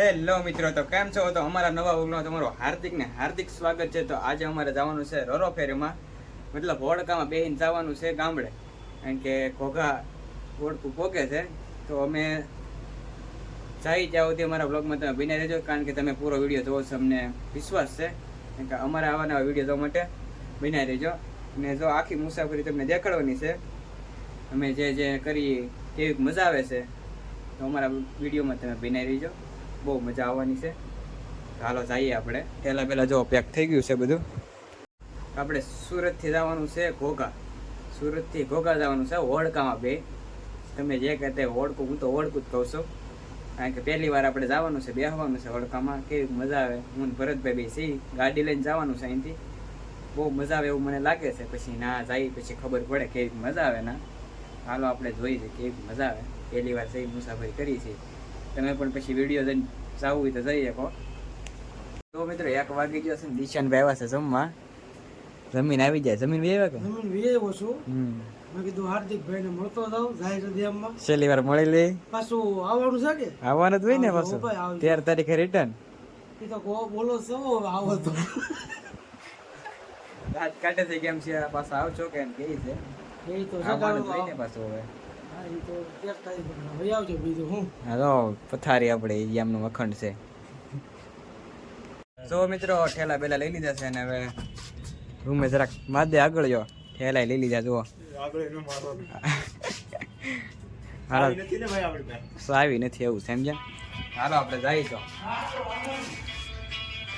Hello મિત્રો, તો કેમ છો? તો અમારા નવા વ્લોગમાં તમારું હાર્દિક ને હાર્દિક સ્વાગત છે. તો આજે અમારે જવાનું છે રોરો ફેરીમાં. મતલબ હોડકામાં બેહીને જવાનું છે ગામડે. કારણ કે ઘોઘા હોડકું પોકે છે. તો અમે જઈ ત્યાં સુધી અમારા બ્લોગમાં તમે બિના રહેજો, કારણ કે તમે પૂરો વીડિયો જોવો છો, અમને વિશ્વાસ છે. કારણ કે અમારા આવા નવા વીડિયો જોવા માટે બિના રહેજો. અને જો આખી મુસાફરી તમને દેખાડવાની છે, અમે જે જે કરી કેવી મજા આવે છે, તો અમારા વિડીયોમાં તમે બિનાઈ રહીજો. બહુ મજા આવવાની છે. હાલો જઈએ આપણે. પહેલાં પહેલાં જો પેક થઈ ગયું છે બધું. આપણે સુરતથી જવાનું છે ઘોઘા. સુરતથી ઘોઘા જવાનું છે હોડકામાં બે. તમે જે કહેતા હોડકું હું તો હોડકું જ કહું છું. કારણ કે પહેલી વાર આપણે જવાનું છે બેસવાનું છે હોડકામાં કેવી મજા આવે? હું ભરતભાઈ બે સી ગાડી લઈને જવાનું છે અહીંથી. બહુ મજા આવે એવું મને લાગે છે. પછી ના જાય, પછી ખબર પડે કેવી મજા આવે ના. હાલો આપણે જોઈએ કેવી મજા આવે. પહેલી વાર જઈ મુસાફરી કરી છે. તમે પણ પછી વીડિયો જઈને જવું હોય તો જઈ શકો. તો મિત્રો એક વાગી ગયો છે ને દિશાનભાઈ આવ્યા છે જમવા. જમીન આવી જાય. જમીન આવ્યા કે? જમીન વિયેવો છું. મેં કીધું હાર્દિકભાઈ ને મળતો જાઉં જાહેર ઉદ્યાનમાં છેલ્લી વાર મળી લે. પાછું આવવાનું છે કે? આવવાનું જ હોય ને પાછું. ભાઈ, તેર તારીખે રિટર્ન એ તો કો બોલો છો આવો તો. રાત કાઢે છે કેમ છે પાછા આવશો કે એમ કહે છે. એ તો જગાડો જ સગાડો ને આવો. પાછું હવે. હા એ તો તેર તારીખે ભાઈ આવજો બીજું હું. હાલો પથારી આપણે ઈ અખંડ છે. તો મિત્રો ઠેલા બેલા લઈ લીધા છે અને હવે રૂમે જરાક માદે આગળ જો. ઠેલા લઈ લીધા જુઓ. આવી નથી એવું સમજ્યા હાલો આપણે જઈશું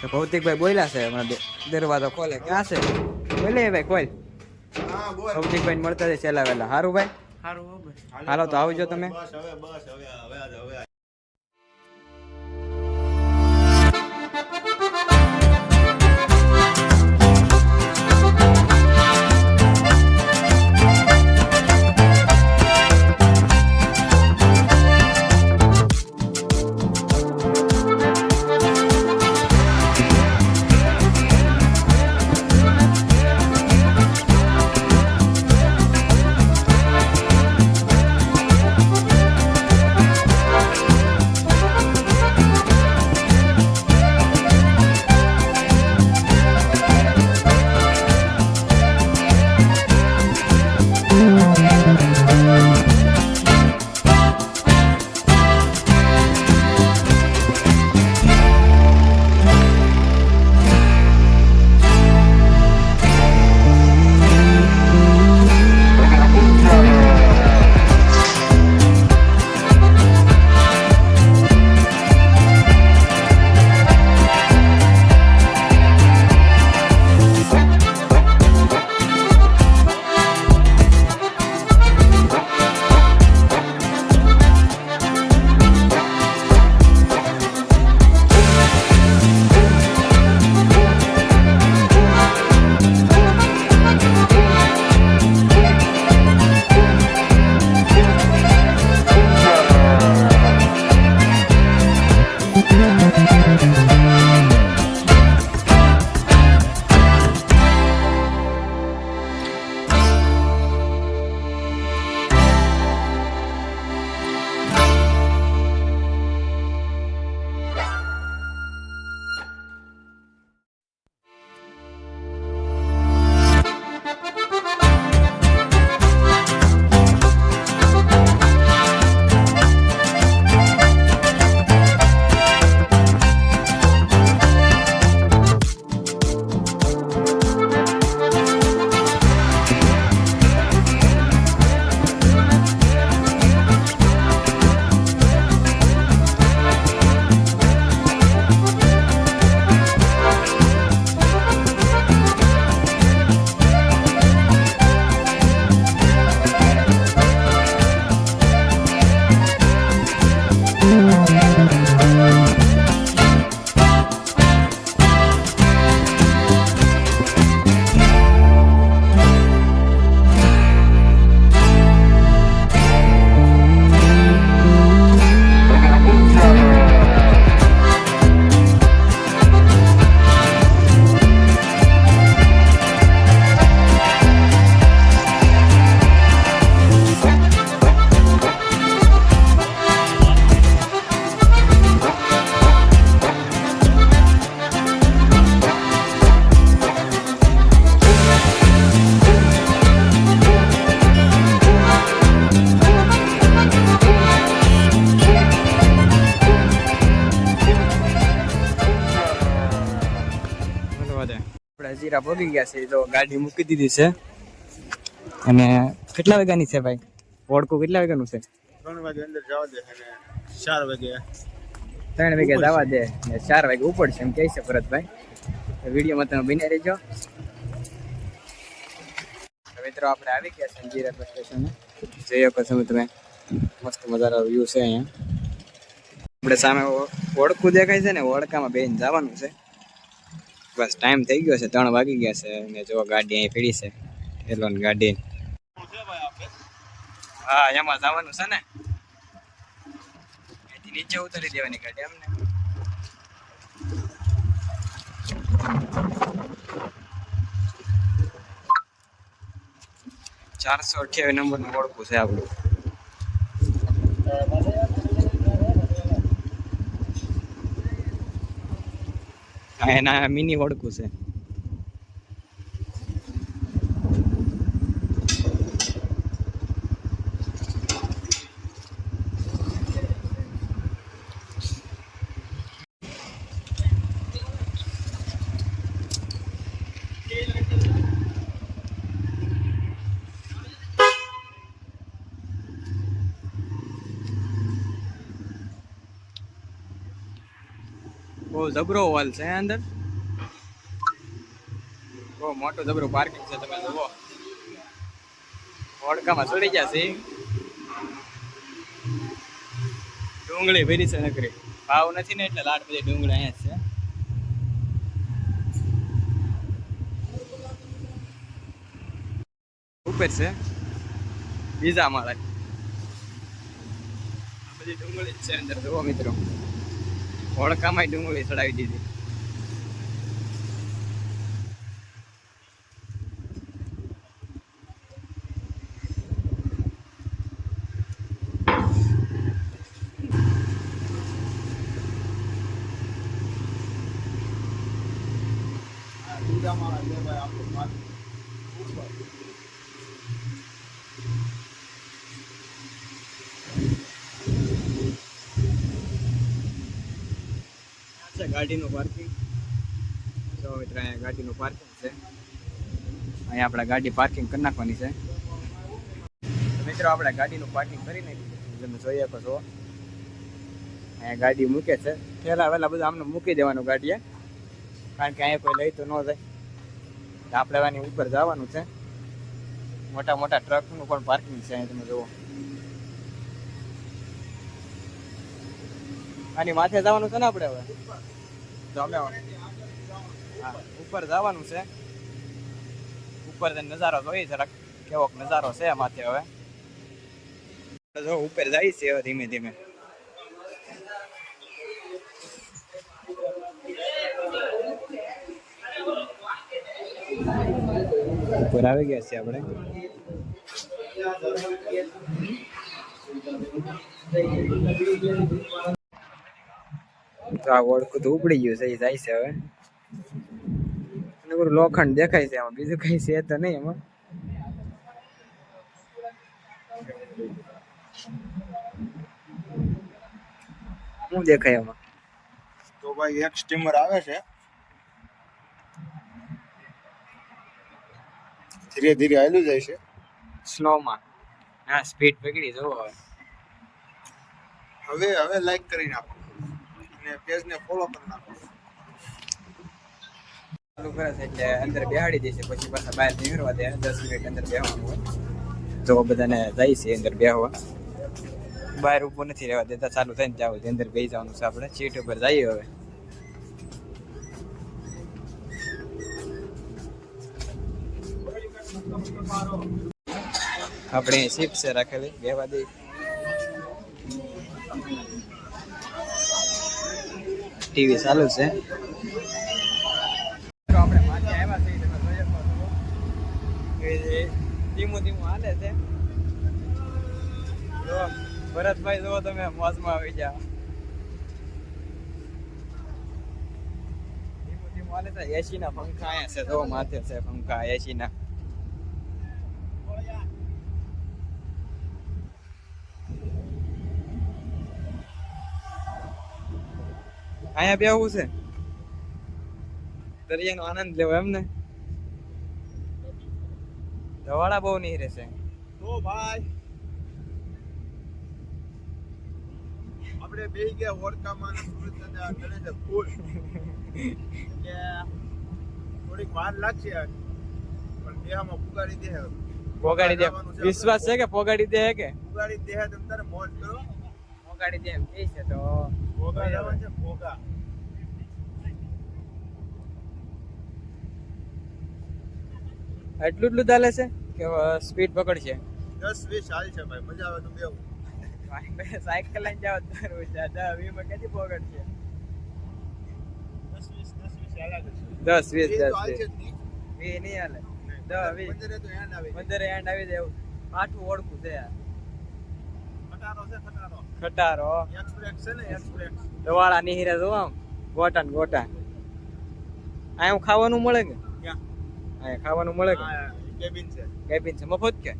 તો. ભૌતિકભાઈ બોલ્યા છે હમણાં દરવાજો ખોલે. ક્યાં છે? બોલે ભાઈ કોઈ ભૌતિકભાઈ મળતા છે છેલ્લા વહેલા. સારું ભાઈ. હાલો તો આવજો તમે. આપણે હજીરા ભોગી ગયા છે તો ગાડી મૂકી દીધી છે. અને કેટલા વાગ્યાની છે ભાઈ? વોડકું કેટલા વાગ્યાનું છે? ત્રણ વાગે અંદર જવા દે અને ચાર વાગે ત્રણ વાગે જવા દે ને ચાર વાગે ઉપડશે એમ કહે છે ભરતભાઈ. વિડીયોમાં તમે બની રહેજો. મિત્રો આપણે આવી ગયા છે હજીરા બસ સ્ટેશન જઈ શકો છો તમે. મસ્ત મજાનો વ્યૂ છે અહીંયા. આપણે સામે ઓળખું દેખાય છે ને ઓળખામાં બેન જવાનું છે. બસ ટાઈમ થઈ ગયો છે, ત્રણ વાગી ગયા છે અને જો ગાડી અહીં પીડી છે એલોન ગાડી. હા, એમાં જવાનું છે ને? નીચે ઉતારી દેવાની ગાડી એમને. ચારસો અઠ્યાવીસ નંબરનું ઓળખું છે આપણું. એના મિની વડકું છે. બહુ જબરો હોલ છે અંદર. બહુ મોટો જબરો પાર્કિંગ છે, તમે જુઓ. હોડકામાં ચડી ગયા છે. ડુંગળી ભરી છે નકરી. ભાવ નથી ને એટલે લાટ બધી ડુંગળી અહીંયા છે. ઉપર છે. બીજા માળે. બધી ડુંગળી છે અંદર, જુઓ મિત્રો. ઓળખામાં ડુંગળી ચડાવી દીધી. છે ગાડીનું પાર્કિંગ જો મિત્ર, અહીંયા ગાડીનું પાર્કિંગ છે. અહીંયા આપણે ગાડી પાર્કિંગ કરી નાખવાની છે. મિત્રો, આપણે ગાડીનું પાર્કિંગ કરી નાખ્યું તમે જોઈ શકો છો. અહીંયા ગાડી મૂકે છે. પહેલા વહેલા બધું આમને મૂકી દેવાનું ગાડીએ. કારણ કે અહીંયા કોઈ લઈ તો ન જાય. આપણે એની ઉપર જવાનું છે. મોટા મોટા ટ્રકનું પણ પાર્કિંગ છે અહીંયા તમે જુઓ. આની માથે જવાનું છે ને આપણે હવે? તો અમે ઉપર જવાનું છે. ઉપર જઈને નજારો જોઈએ જરાક. કેવોક નજારો છે માથે હવે. જો, ઉપર જાય છે ધીમે ધીમે. ઉપર આવી ગયા છે આપણે. તો આ ઓળખું તો ઉપડી ગયું છે એ જાય છે હવે. અને બધું લોખંડ દેખાય છે આમાં બીજું કઈ છે તો નહીં એમાં. શું દેખાય એમાં તો ભાઈ એક સ્ટીમર આવે છે. ધીરે ધીરે હાલ્યું જાય છે. સ્લોમાં હા સ્પીડ પકડી જવો હવે. હવે હવે લાઈક કરી નાખો. અને પેજને ફોલો કરી નાખો. ચાલુ કરે છે એટલે અંદર બેહાડી દેશે પછી પાછા બહાર નીકળવા દે, દસ મિનિટ અંદર બેહવાનું હોય. તો બધાને જાય છે અંદર બેહવા. બહાર ઊભું નથી રહેવા દેતા, ચાલુ થઈને જાવ અંદર બેસી જવાનું છે આપણે. સીટ ઉપર જઈએ હવે. આપણે સીટ છે રાખેલી, બેહવા દે ટીવી ચાલુ છે. ધીમું ધીમું હાલે છે. ભરતભાઈ, જો તમે મોજમાં આવી જાઓ. ધીમું ધીમું હાલે છે. એસી ના પંખા અહીંયા છે, જો માથે છે પંખા એસી ના અહીંયા બેહવું છે. દરિયાનો આનંદ લેવો એમ ને ધવાડા બહુ નહીં રહેશે તો ભાઈ આપણે બે ગયા હોડકામાં સુરત અને આ ગણે ફૂલ. એટલે થોડીક વાર લાગશે પણ દેહામાં પુગાડી દે. પોગાડી દે વિશ્વાસ છે કે પોગાડી દે કે? પુગાડી દે તમ તારે મોજ કરો. પોગાડી દે એમ કહે છે તો. ભોગા જવાનું છે ભોગા. એટલું એટલું ચાલે છે કે સ્પીડ પકડશે? દસ વીસ હાલ છે ભાઈ મજા આવે તો બેવું. સાયકલ લઈને જાવ તો દાદા વીમાં ક્યાંથી પકડશે? દસ વીસ દસ વીસ હાલ છે. દસ વીસ એ દસ વીસ. જ નહીં. હાલે. દસ વીસ. પંદરે તો આવી આવે પંદરે એન્ડ આવી જાય એવું. ઓળખું છે યાર. ખટારો છે ખટારો. ખટારો. દવાળા નિહિરે જો આમ ગોટા ને ગોટા અહીંયા ખાવાનું મળે કે? અહીંયા ખાવાનું મળે કે? કેબિન છે. કેબિન છે. મફત કે?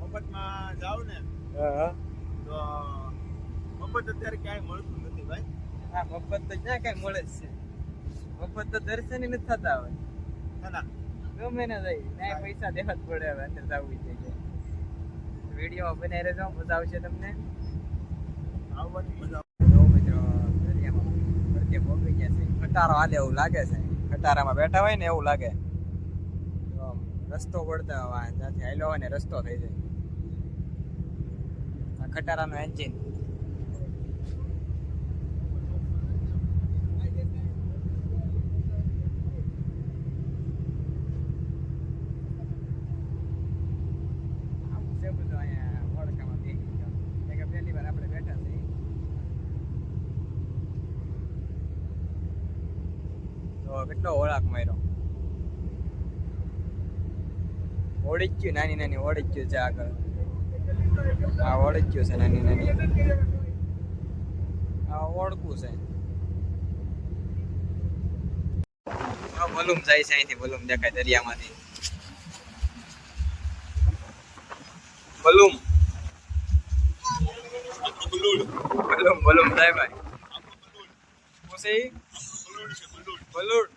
મફતમાં જાવ ને હા. તો મફત અત્યારે ક્યાંય મળતું નથી ભાઈ. હા મફત તો ક્યાં કઈ મળે જ છે. મફત તો દર્શન નથી થતા હવે. ગમે ને જાય પૈસા દેવા જ પડે હવે અંદર જવું કે વીડિયો બનાવી રહેજો મજા આવશે તમને? ખટારો હાલે એવું લાગે છે. ખટારામાં બેઠા હોય ને એવું લાગે. રસ્તો પડતા હોય ત્યાંથી હાલ્યો હોય ને રસ્તો થઈ જાય. ખટારાનું એન્જિન આવું છે બધું અહીંયા વડકામાં બેસી ગયો. કેમ કે પહેલી વાર આપણે બેઠા છીએ તો કેટલો ઓળાક માર્યો? ઓળી જ ગયું નાની નાની ઓળી જ ગયું છે આગળ. આ ઓળી જ ગયું છે નાની નાની. આ ઓળખું છે. વોલ્યુમ જાય છે અહીંથી બલૂમ દેખાય દરિયામાંથી. બલૂમ બલૂમ બલૂમ જાય ભાઈ. બલુડ. બલૂડ.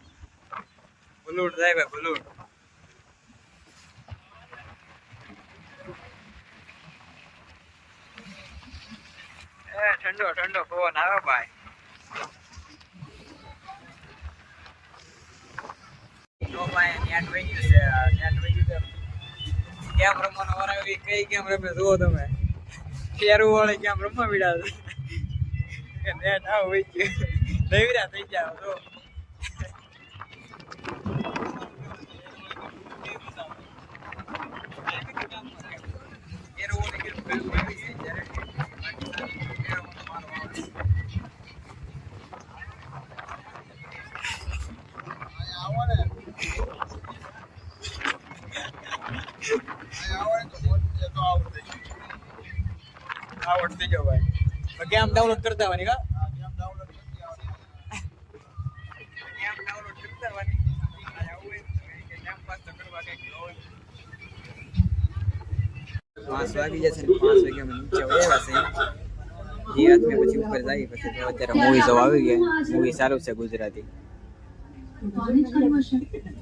બલૂડ જાય ભાઈ બલૂડ એ ઠંડો ઠંડો પવન આવે ભાઈ જો ભાઈ નેટ વહી ગયું છે આ નેટ વહી ગયું છે કેમ રમવાનો વાર આવી કઈ કેમ રમે જુઓ તમે ફેરવું વાળી કેમ રમવા વિડા કે નેટ આવ વહી ગયું નવીરા થઈ જાવ જો ફેરવું વાળી કેમ ફેરવું આવી જાય જ્યારે ફેરવવાનો વારો આવે. અહીંયા આવો ને અહીંયા આવો ને તો મોજ છે તો આવું થઈ ગયું આવડતી જો ભાઈ ગેમ ડાઉનલોડ કરતા આવવાની કા આ ગેમ ડાઉનલોડ કરી આવવાની ગેમ ડાઉનલોડ કરતા આવવાની આવું હોય કે ટાઈમ પાસ તો કરવા કંઈક ન હોય પાંચ વાગી જશે ને પાંચ વાગ્યામાં નીચે વહેલા છે એ હાથમે પછી ઉપર જાય પછી તો અત્યારે મૂવી તો આવી ગયા મૂવી સારું છે ગુજરાતી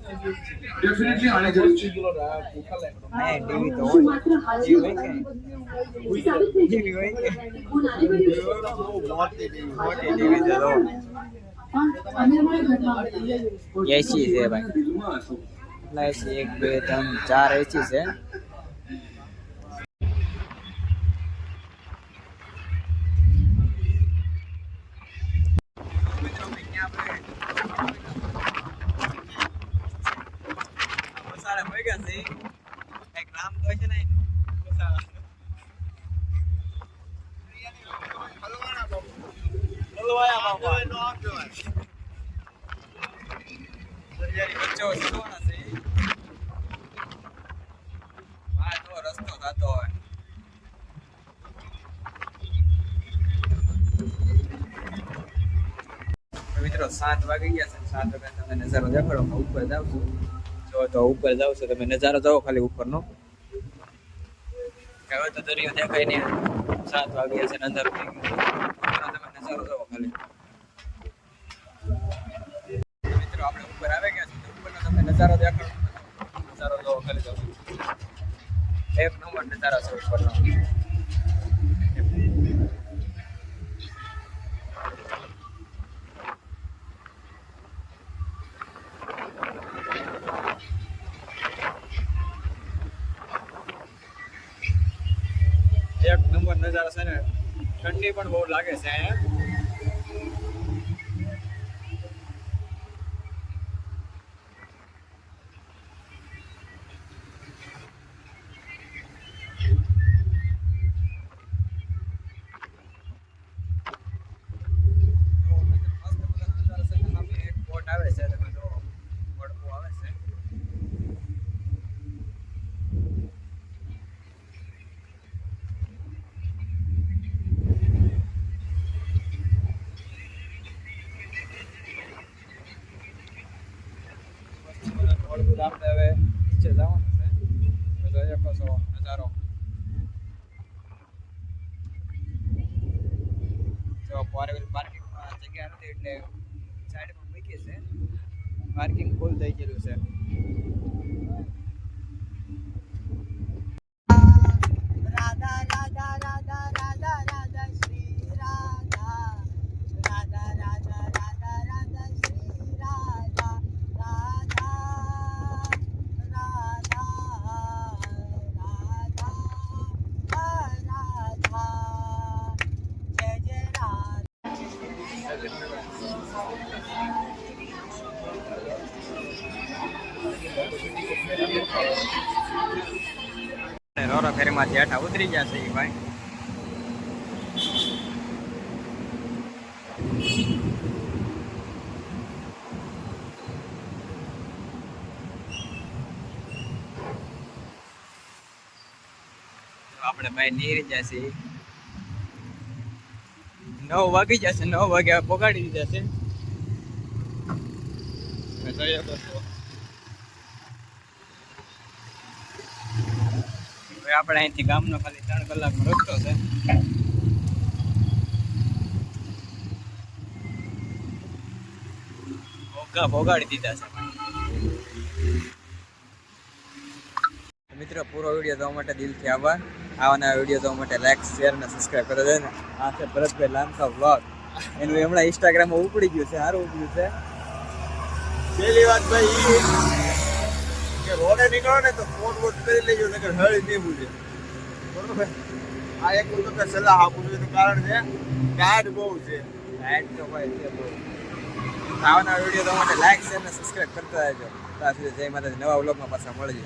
Definitely આને જરૂર છે. હા ટીવી તો હોય. જીવ હોય કે જીવ હોય કે મોટી ટીવી મોટી ટીવી જરો એસી છે ભાઈ. એસી એક બે ત્રણ ચાર એસી છે. હોય મિત્રો, સાત વાગી ગયા છે. સાત વાગે તમે નજારો દેખાડો ઉપર જાવ છું. જો ઉપર જાવ છો, તમે નજારો જાઓ ખાલી ઉપરનો. હવે તો દરિયો દેખાય નહીં. સાત વાગ્યા છે, નજારો તમે નજારો જાઓ ખાલી નજારો દેખાડો નજારો જોવો ખાલી તો નંબર નજારો છે ઉપરનો એક નંબર નજારો છે ને, ઠંડી પણ બહુ લાગે છે અહીંયા મસ્ત મજાનો નજારો છે ને સામે એક બોટ આવે છે તમે જો વડપો આવે છે મસ્ત મજાનું વડપું આપણે હવે નીચે જવાનું છે તો જોઈએ કશો નજારો જો ફોર વ્હીલ પાર્કિંગમાં જગ્યા નથી એટલે સાઈડમાં મૂકી છે. પાર્કિંગ ફૂલ થઈ હેઠા ઉતરી જશે એ ભાઈ. આપણે ભાઈ નીરી જશે. નવ વાગી જશે, નવ વાગે પોગાડી દીધા છે તમે જોઈ શકો છો હવે આપણે અહીંથી ગામનો ખાલી ત્રણ કલાકનો રસ્તો છે. મિત્રો, પૂરો વીડિયો જોવા માટે દિલથી આભાર. આવા નવા વીડિયો જોવા માટે લાઈક શેર અને સબસ્ક્રાઈબ કરી દેજો ને. આ છે ભરતભાઈ લાંકા વ્લોગ એનું હમણાં ઇન્સ્ટાગ્રામમાં ઉપડી ગયું છે સારું ઉપડ્યું છે. પહેલી વાત ભાઈ કે રોડે નીકળો ને તો ફોન વોટ કરી લેજો, નકર હળી નહીં બુજે બરોબર? આ એક હું સલાહ આપું છું, એનું કારણ છે, ગાઢ બહુ છે. લાઈટ તો હોય છે બહુ. આવનાર વીડિયો તમારે લાઈક શેર અને સબસ્ક્રાઈબ કરતા રહેજો. ત્યાં સુધી જય માતાજી. નવા વ્લોગમાં પાછા મળીએ.